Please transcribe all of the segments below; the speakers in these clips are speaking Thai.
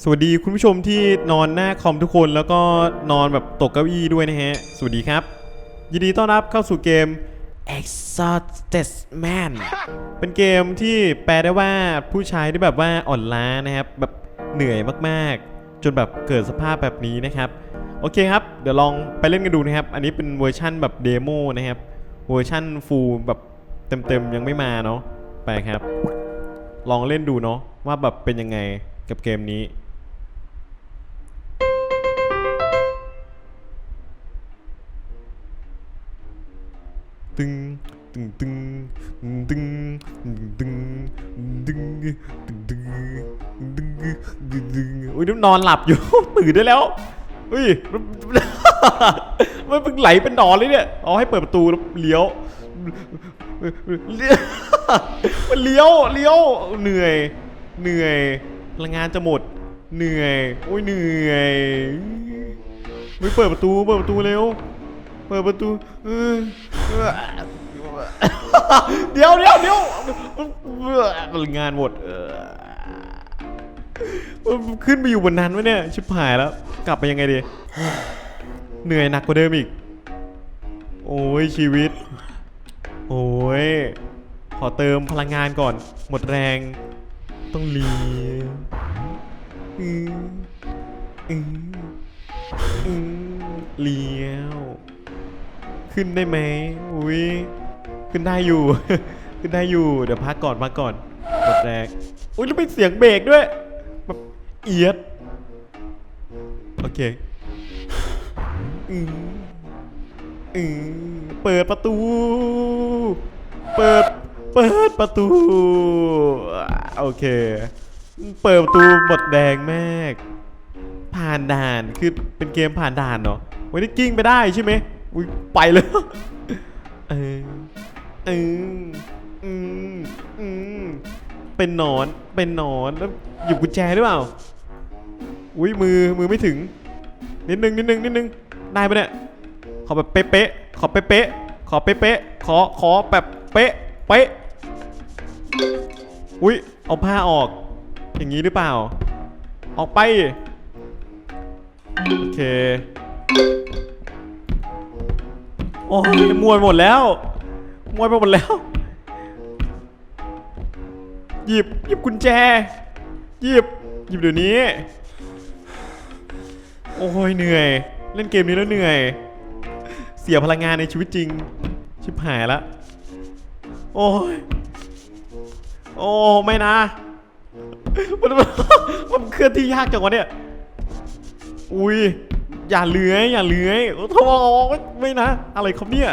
สวัสดีคุณผู้ชมที่นอนหน้าคอมทุกคนแล้วก็นอนแบบตกเก้าอี้ด้วยนะฮะ สวัสดีครับ ยินดีต้อนรับเข้าสู่เกม Exhausted Man เป็นเกมที่แปลได้ว่าผู้ชายที่แบบว่าอ่อนล้านะครับ แบบเหนื่อยมากๆ จนแบบเกิดสภาพแบบนี้นะครับ โอเคครับ เดี๋ยวลองไปเล่นกันดูนะครับ อันนี้เป็นเวอร์ชั่นแบบเดโมนะครับ เวอร์ชั่นฟูลแบบเต็มๆ ยังไม่มาเนาะไปครับ ลองเล่นดูเนาะว่าแบบเป็นยังไงกับเกมนี้ ตึงตึงตึงตึงตึงตึงตึงตึงตึงตึงตึงโอ้ยนี่นอนหลับอยู่ ตื่นได้แล้วเฮ้ยมันมันเพิ่งไหลเป็นนอนเลยเนี่ยเอาให้เปิดประตูแล้วเลี้ยวเลี้ยวมันเลี้ยวเลี้ยวเหนื่อยเหนื่อยพลังงานจะหมดเหนื่อยโอ้ยเหนื่อยไม่เปิดประตูเปิดประตูเร็ว เปิดประตูเออเออเดี๋ยวเดี๋ยวเดี๋ยวพลังงานหมดเออขึ้นไปอยู่บนนั้นวะเนี่ย ชิบหายแล้ว กลับไปยังไงดี เหนื่อยหนักกว่าเดิมอีก โอ้ยชีวิต โอ้ย ขอเติมพลังงานก่อน หมดแรง ต้องเลียอืมอืมอืมเลี้ยว ขึ้นได้ไหมอุ้ยขึ้นได้อยู่ ขึ้นได้อยู่ เดี๋ยวพักก่อนพักก่อนหมดแรงอุ้ยแล้วเป็นเสียงเบรกด้วยแบบเอียดโอเคอืมอืมเปิดประตู เปิด เปิดประตู โอเค เปิดประตูหมดแดงมาก ผ่านด่าน คือเป็นเกมผ่านด่านเนาะวันนี้กิ้งไปได้ใช่ไหม อุ้ยไปเลยเออเอออืมอืมเป็นหนอนเป็นหนอนแล้วหยิบกุญแจหรือเปล่าอุ้ยมือมือไม่ถึง นิดนึงนิดนึงนิดนึงได้ปะเนี่ยขอแบบเป๊ะๆขอเป๊ะๆขอเป๊ะๆขอขอแบบเป๊ะเป๊ะอุ้ยเอาผ้าออก อย่างนี้หรือเปล่า ออกไป โอเค อ้ยมวยหมดแล้ว มวยไปหมดแล้ว หยิบหยิบกุญแจ หยิบหยิบเดี๋ยวนี้ โอ้ยเหนื่อย เล่นเกมนี้แล้วเหนื่อย เสียพลังงานในชีวิตจริง ชิบหายละ โอ้ย โอ้ไม่นะ มันมันมันเคลื่อนที่ยากจังวะเนี่ย อุ้ย อย่าเลื้อยอย่าเลื้อยโอ้โหไม่นะ อะไรครับเนี่ย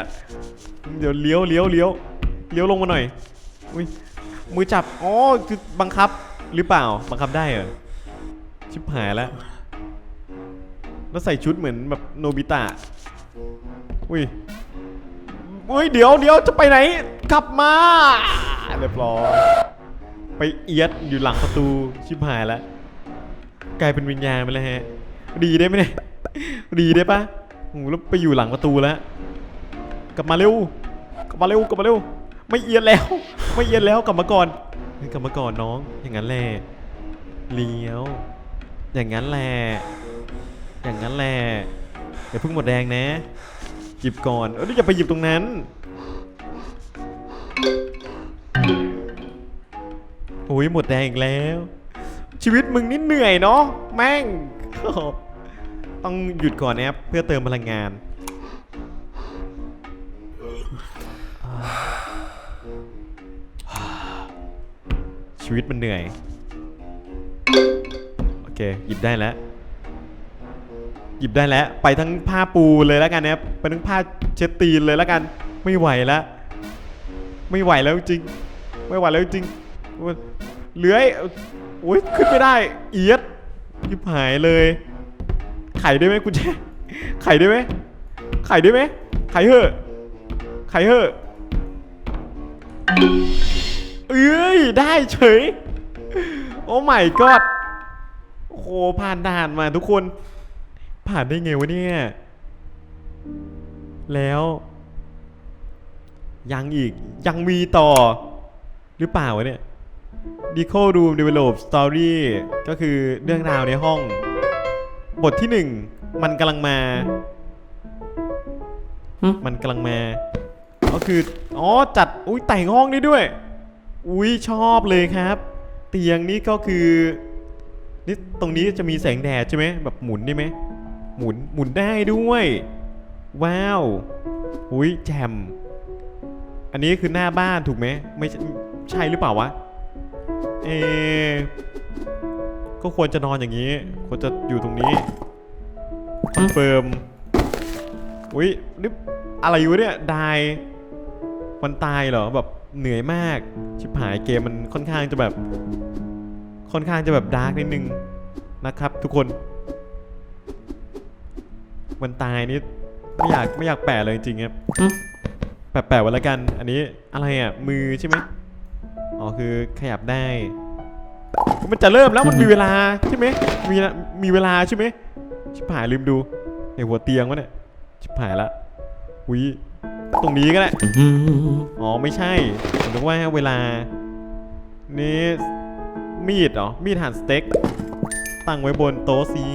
เดี๋ยวเลี้ยวเลี้ยวเลี้ยวเลี้ยวลงมาหน่อยอุ้ยมือจับอ๋อคือบังคับหรือเปล่าบังคับได้เหรอชิบหายแล้วแล้วใส่ชุดเหมือนแบบโนบิตะอุ้ยอุ้ยเดี๋ยวเดี๋ยวจะไปไหนกลับมาเรียบร้อยไปเอียดอยู่หลังประตูชิบหายแล้ว กลายเป็นวิญญาณไปแล้วฮะ ดีได้ไหมเนี่ย ดีได้ปะโอ้โหแล้วไปอยู่หลังประตูแล้ว กลับมาเร็ว กลับมาเร็ว กลับมาเร็ว ไม่เอียนแล้ว ไม่เอียนแล้ว กลับมาก่อนกลับมาก่อนน้อง อย่างนั้นแหละ เลี้ยว อย่างนั้นแหละ อย่างนั้นแหละอย่าเพิ่งหมดแรงนะ หยิบก่อน เอออย่าไปหยิบตรงนั้น โอ้ยหมดแรงอีกแล้ว ชีวิตมึงนี่เหนื่อยเนาะ แม่ง ต้องหยุดก่อนนะครับเพื่อเติมพลังงานชีวิตมันเหนื่อย โอเค หยิบได้แล้ว หยิบได้แล้ว ไปทั้งผ้าปูเลยแล้วกันนะครับไปทั้งผ้าเช็ดตีนเลยแล้วกัน ไม่ไหวแล้วไม่ไหวแล้วจริง ไม่ไหวแล้วจริงเลื้อยโอ้ยขึ้นไม่ได้ เอียดยิบหายเลย ไข่ได้ไหมกุญแจไข่ได้ไหมไข่ได้ไหมไข่เหอะไข่เหอะเอ้ยได้เฉย โอ้ไม่กอดโอ้โหผ่านด่านมาทุกคน ผ่านได้ไงวะเนี่ย แล้ว ยังอีกยังมีต่อ หรือเปล่าวะเนี่ย Deco Room Develop Story ก็คือเรื่องราวในห้อง บทที่หนึ่งมันกำลังมาหึมันกำลังมา ก็คือ อ๋อ จัด อุ้ยแต่งห้องนี้ด้วย อุ้ยชอบเลยครับ เตียงนี้ก็คือนี่ตรงนี้จะมีแสงแดดใช่ไหมแบบหมุนได้ไหมหมุนหมุนได้ด้วย ว้าวอุ้ยแจมอันนี้คือหน้าบ้านถูกไหมไม่ใช่ใช่หรือเปล่าวะ เออ ก็ควรจะนอนอย่างนี้ ควรจะอยู่ตรงนี้คอนเฟิร์มอุ้ยนี่อะไรอยู่เนี่ยดายมันตายเหรอแบบเหนื่อยมาก ชิบหายเกมมันค่อนข้างจะแบบ ค่อนข้างจะแบบดาร์กนิดนึงนะครับทุกคน มันตายนี่ไม่อยากไม่อยากแปะเลยจริงครับหึแปะไว้แล้วกัน อันนี้อะไรอะมือใช่ไหมอ๋อคือขยับได้ มันจะเริ่มแล้วมันมีเวลาใช่ไหมมีลามีเวลาใช่ไหมชิบหายลืมดูในหัวเตียงวะเนี่ยชิบหายละอุ้ยตรงนี้ก็ได้อ๋อไม่ใช่ผมนึกว่าเวลา นี่มีดเหรอ มีดหั่นสเต็ก ตั้งไว้บนโต๊ะซี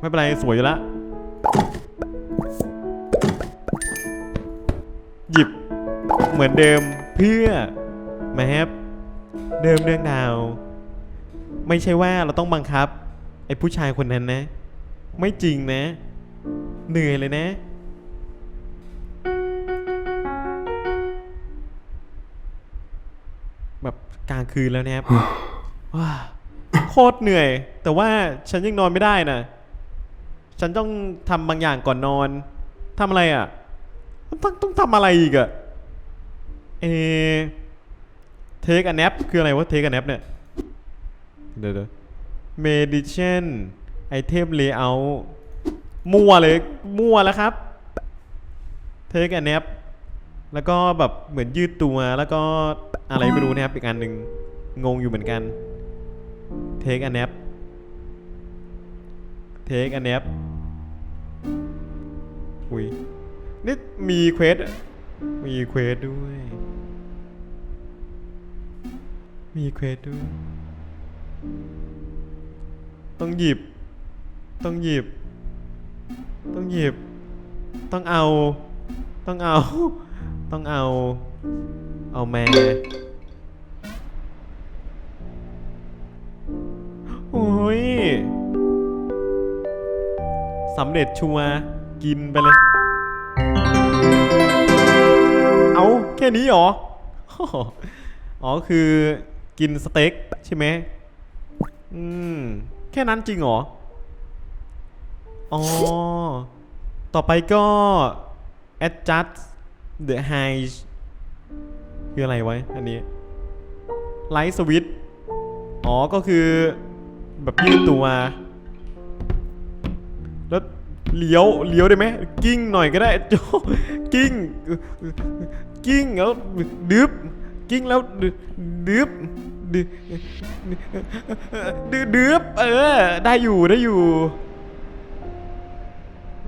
ไม่เป็นไร สวยอยู่ละ หยิบเหมือนเดิมเพื่อ แมปเดิมเรื่องดาว ไม่ใช่ว่าเราต้องบังคับ ไอ้ผู้ชายคนนั้นนะ ไม่จริงนะ เหนื่อยเลยนะ แบบกลางคืนแล้วนะครับว้าโคตรเหนื่อย แต่ว่าฉันยังนอนไม่ได้นะฉันต้องทำบางอย่างก่อนนอนทำอะไรอะต้องต้องทำอะไรอีกอะเอ ทคอันแนปคืออะไรวะเทคอันแนปเนี่ย เดี๋ยวเดี๋ยว meditation item layout มั่วเลย มั่วแล้วครับ take a nap แล้วก็แบบเหมือนยืดตัวแล้วก็อะไรไม่รู้นะครับอีกอันหนึ่งงงอยู่เหมือนกัน take a nap take a nap อุ้ยนี่มีเควสมีเควสด้วย มีเควสด้วย ต้องหยิบ ต้องหยิบ ต้องหยิบ ต้องเอา ต้องเอา ต้องเอา เอาแม่โอ้ยสำเร็จชัวร์กินไปเลย เอาแค่นี้เหรอ อ๋อคือ กินสเต็กใช่ไหมอืม แค่นั้นจริงเหรอ อ๋อ ต่อไปก็ adjust the height คืออะไรไว้ อันนี้ light switch อ๋อ ก็คือ แบบยืดตัว แล้วเลี้ยว เลี้ยวได้ไหม กิ้งหน่อยก็ได้โจกิ้ง กิ้งแล้วดึบ กิ้งแล้วดึดึบดึดึดึบเออ ได้อยู่ได้อยู่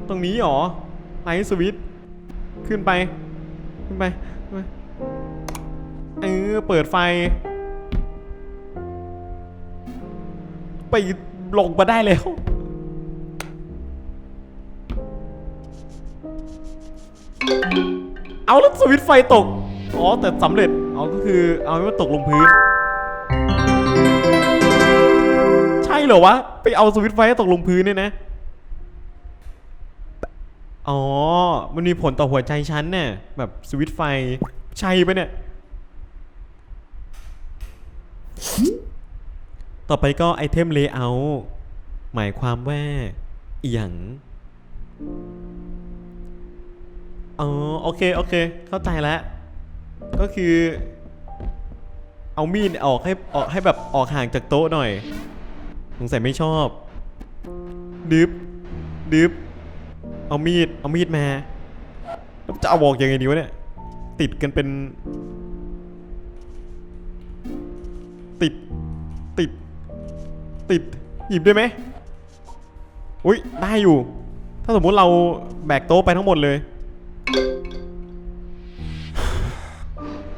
ตรงนี้หรอไลท์สวิตช์ขึ้นไป ขึ้นไปเออเปิดไฟ ไปลงมาได้แล้วเอาแล้วสวิตช์ไฟตก อ๋อ แต่สำเร็จ อ๋อก็คือเอาให้มันตกลงพื้น ใช่เหรอวะ ไปเอาสวิตช์ไฟให้ตกลงพื้นเนี่ยนะ อ๋อ มันมีผลต่อหัวใจฉันเนี่ยแบบสวิตช์ไฟใช่ปะเนี่ย ต่อไปก็ไอเทมเลเยอร์หมายความว่าอหย่างอ๋อ โอเค โอเค เข้าใจแล้ว ก็คือ เอามีดออกให้ออกให้แบบออกห่างจากโต๊ะหน่อยสงสัยไม่ชอบดึบดึบเอามีดเอามีดมาแล้วจะเอาออกยังไงดีวะเนี่ยติดกันเป็น ติดติด ติดหยิบได้ไหมอุ้ยได้อยู่ ถ้าสมมุติเราแบกโต๊ะไปทั้งหมดเลย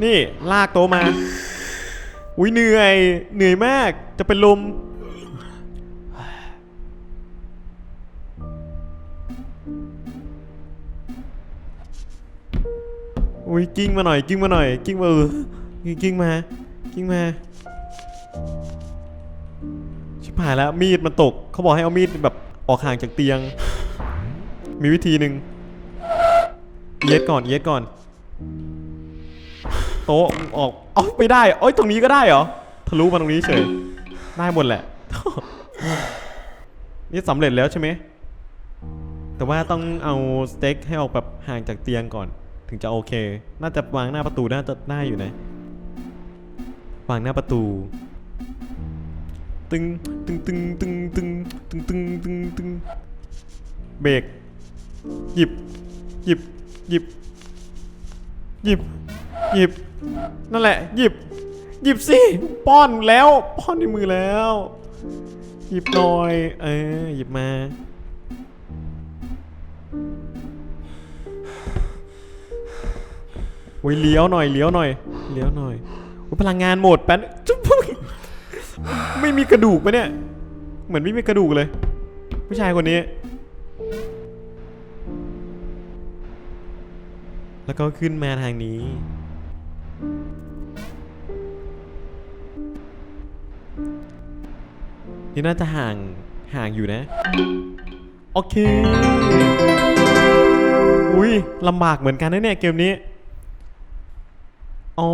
นี่ลากโตะมา อุ้ยเหนื่อย เหนื่อยมากจะเป็นลม อุ้ยกิ้งมาหน่อยกิ้งมาหน่อยกิ้งมาเออกิ้งมากิ้งมาชิบหายแล้วมีดมันตก เขาบอกให้เอามีดแบบออกห่างจากเตียง มีวิธีหนึ่งเย็ดก่อนเย็ดก่อน โต๊ะออกเอ๋อไม่ได้เอ้ยตรงนี้ก็ได้เหรอทะลุมาตรงนี้เฉยได้หมดแหละ นี่สำเร็จแล้วใช่ไหมแต่ว่าต้องเอาสเต็กให้ออกแบบห่างจากเตียงก่อน ถึงจะโอเค น่าจะวางหน้าประตูน่าจะได้อยู่นะวางหน้าประตู ตึงตึงตึงตึงตึงตึงตึงตึงตึงเบรกหยิบหยิบหยิบหยิบ หยิบ นั่นแหละ หยิบ หยิบสิป้อนแล้วป้อนในมือแล้ว หยิบหน่อย เออหยิบมาโอ้ยเลี้ยวหน่อยเลี้ยวหน่อยเลี้ยวหน่อยโอ้ยพลังงานหมดแป๊บจุ๊บไม่มีกระดูกปะเนี่ย เหมือนไม่มีกระดูกเลย ผู้ชายคนนี้ แล้วก็ขึ้นมาทางนี้ นี่น่าจะห่างห่างอยู่นะ โอเค อุ้ยลำบากเหมือนกันนะเนี่ยเกมนี้ อ๋อ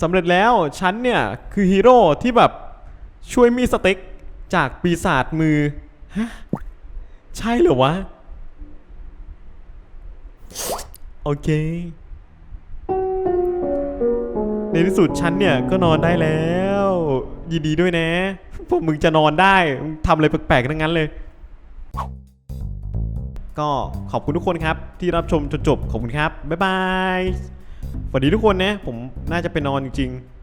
สำเร็จแล้วฉันเนี่ย คือฮีโร่ที่แบบช่วยมีสเต็กจากปีศาจมือ ฮะ ใช่เหรอวะ โอเค ในที่สุดฉันเนี่ย ก็นอนได้แล้ว ยินดีด้วยนะ พวกมึงจะนอนได้มึงทำอะไรแปลกๆทั้งนั้นเลย ก็ขอบคุณทุกคนครับที่รับชมจนจบขอบคุณครับ บ๊ายบายสวัสดีทุกคนนะ ผมน่าจะไปนอนจริงๆ